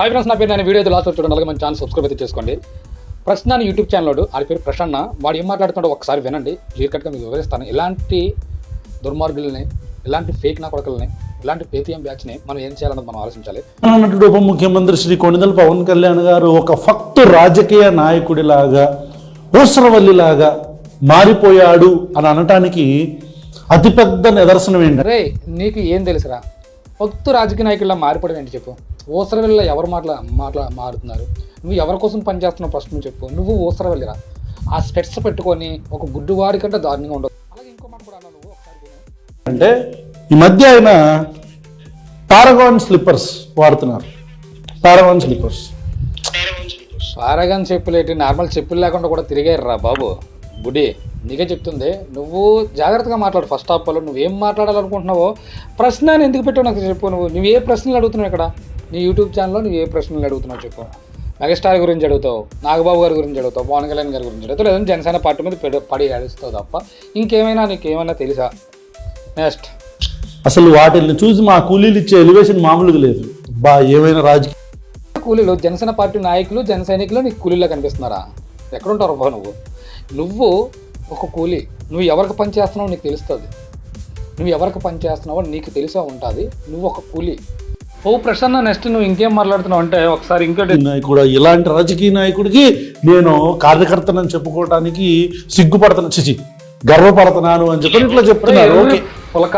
Hi friends నా పేరు నేను వీడియో అయితే లాస్ట్ చూడండి. అలాగే మన ఛానల్ సబ్స్క్రైబ్ అయితే చేసుకోండి. ప్రశ్న అని యూట్యూబ్ ఛానల్ ఆడి పేరు ప్రసన్న. వాడు ఏం మాట్లాడుతున్నాడో ఒకసారి వినండి. క్లియర్ కట్గా మీకు వివరిస్తాను. ఇలాంటి దుర్మార్గుల్ని ఇలాంటి ఫేక్ నా కొడకల్ని ఇలాంటి పేటీఎం బ్యాచ్ని మనం ఏం చేయాలన్నది మనం ఆలోచించాలి. అన్నటువంటి ఉప ముఖ్యమంత్రి శ్రీ కొణిదల పవన్ కళ్యాణ్ గారు ఒక ఫక్తు రాజకీయ నాయకుడిలాగా ఊసరవల్లిలాగా మారిపోయాడు అని అనటానికి అతిపెద్ద నిదర్శనం ఏంటంటే అరే నీకు ఏం తెలుసురా? భక్తు రాజకీయ నాయకుల్లా మారిపోవడం ఏంటి చెప్పు? ఊసరవెల్లిలో ఎవరు మాట్లా మాట్లా మారుతున్నారు నువ్వు ఎవరి కోసం పనిచేస్తున్నావు ఫస్ట్ నువ్వు చెప్పు. నువ్వు ఊసరవెల్లిరా ఆ స్పెట్స్ పెట్టుకొని ఒక గుడ్డువాడి కంటే దారుణంగా ఉండదు అలాగే ఇంకో మాట కూడా అన్నావు నువ్వు ఒకసారి విను. అంటే ఈ మధ్య ఆయన పారగాన్ స్లిప్పర్స్ వాడుతున్నారు. పారగాన్ స్లిప్పర్స్ పారగాన్ చెప్పులేటి నార్మల్ చెప్పులు లేకుండా కూడా తిరిగారు రా బాబు. బుడి నీకే చెప్తుంది. నువ్వు జాగ్రత్తగా మాట్లాడు. ఫస్ట్ ఆఫ్ ఆల్ నువ్వు ఏం మాట్లాడాలనుకుంటున్నావో ప్రశ్న ఎందుకు పెట్టావు నాకు చెప్పు నువ్వు. నువ్వు ఏ ప్రశ్నలు అడుగుతున్నావు ఇక్కడ? నీ యూట్యూబ్ ఛానల్లో నువ్వు ఏ ప్రశ్నలు అడుగుతున్నావు చెప్పు. మెగాస్టార్ గురించి అడుగుతావు నాగబాబు గారి గురించి అడుగుతావు పవన్ కళ్యాణ్ గారి గురించి అడుగుతావు లేదంటే జనసేన పార్టీ మీద పెడ- పడి అడుస్తావు తప్ప ఇంకేమైనా నీకు ఏమైనా తెలుసా? నెక్స్ట్. అసలు వాటిని చూసి మా కూలీలు ఇచ్చే ఎలివేషన్ మామూలుగా లేదు. బా ఏమైనా రాజకీయ కూలీలు జనసేన పార్టీ నాయకులు జన సైనికులు నీకు కూలీలా కనిపిస్తున్నారా? ఎక్కడుంటారు బా నువ్వు? నువ్వు ఒక కూలీ నువ్వు ఎవరికి పని చేస్తున్నావో నీకు తెలుస్తుంది. నువ్వు ఎవరికి పని చేస్తున్నావో నీకు తెలిసే ఉంటుంది. నువ్వు ఒక కూలీ. ఓ ప్రసన్న నెక్స్ట్ నువ్వు ఇంకేం మాట్లాడుతున్నావు? అంటే ఒకసారి ఇంకోటి నాయకుడు ఇలాంటి రాజకీయ నాయకుడికి నేను కార్యకర్తనని చెప్పుకోవడానికి సిగ్గుపడుతున్నా. చిచి గర్వపడుతున్నాను అని చెప్పి ఇట్లా చెప్తున్నారు. ఓకే. పులక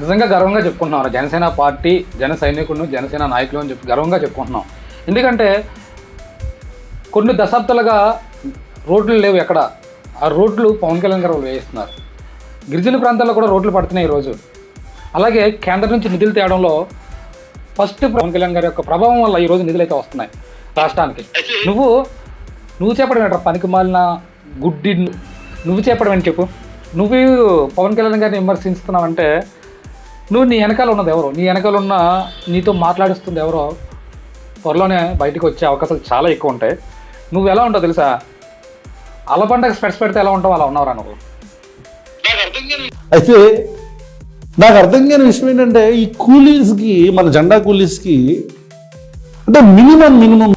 నిజంగా గర్వంగా చెప్పుకుంటున్నాను జనసేన పార్టీ జన సైనికులను జనసేన నాయకులు అని చెప్పి గర్వంగా చెప్పుకుంటున్నాం ఎందుకంటే కొన్ని దశాబ్దాలుగా రోడ్లు లేవు ఎక్కడ? ఆ రోడ్లు పవన్ కళ్యాణ్ గారు వేయిస్తున్నారు. గిరిజన ప్రాంతాల్లో కూడా రోడ్లు పడుతున్నాయి ఈరోజు. అలాగే కేంద్రం నుంచి నిధులు తేవడంలో ఫస్ట్ పవన్ కళ్యాణ్ గారి యొక్క ప్రభావం వల్ల ఈరోజు నిధులు అయితే వస్తున్నాయి రాష్ట్రానికి. నువ్వు నువ్వు చెప్పడం పనికి మాలిన గుడ్డి నువ్వు చేపడమని చెప్పు. నువ్వు పవన్ కళ్యాణ్ గారిని విమర్శించుతున్నావంటే నువ్వు నీ వెనకాల ఉన్నది ఎవరు? నీ వెనకాల ఉన్న నీతో మాట్లాడిస్తుంది ఎవరో? త్వరలోనే బయటకు వచ్చే అవకాశాలు చాలా ఎక్కువ ఉంటాయి. నువ్వు ఎలా ఉంటావు తెలుసా? అలపండకు స్పెట్స్ పెడితే ఎలా ఉంటావు? అలా ఉన్నావురా నువ్వు. అయితే నాకు అర్థం కాని విషయం ఏంటంటే ఈ కూలీస్కి మన జెండా కూలీస్కి అంటే మినిమం మినిమం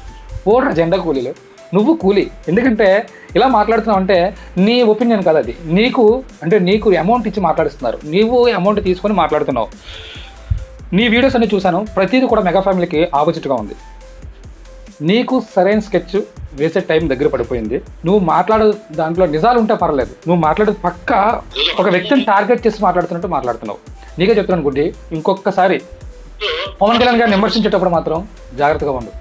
ఓడరా జెండా కూలీలు. నువ్వు కూలీ. ఎందుకంటే ఇలా మాట్లాడుతున్నావు అంటే నీ ఒపీనియన్ కాదు అది. నీకు అంటే నీకు అమౌంట్ ఇచ్చి మాట్లాడుతున్నారు నీవు అమౌంట్ తీసుకొని మాట్లాడుతున్నావు. నీ వీడియోస్ అన్ని చూశాను. ప్రతిదీ కూడా మెగా ఫ్యామిలీకి ఆపోజిట్గా ఉంది. నీకు సరైన స్కెచ్ వేసే టైం దగ్గర పడిపోయింది. నువ్వు మాట్లాడే దాంట్లో నిజాలు ఉంటే పర్లేదు. నువ్వు మాట్లాడేది పక్క ఒక వ్యక్తిని టార్గెట్ చేసి మాట్లాడుతున్నట్టు మాట్లాడుతున్నావు. నీకే చెప్తున్నాను గుడ్డి ఇంకొకసారి పవన్ కళ్యాణ్ గారిని విమర్శించేటప్పుడు మాత్రం జాగ్రత్తగా ఉండు.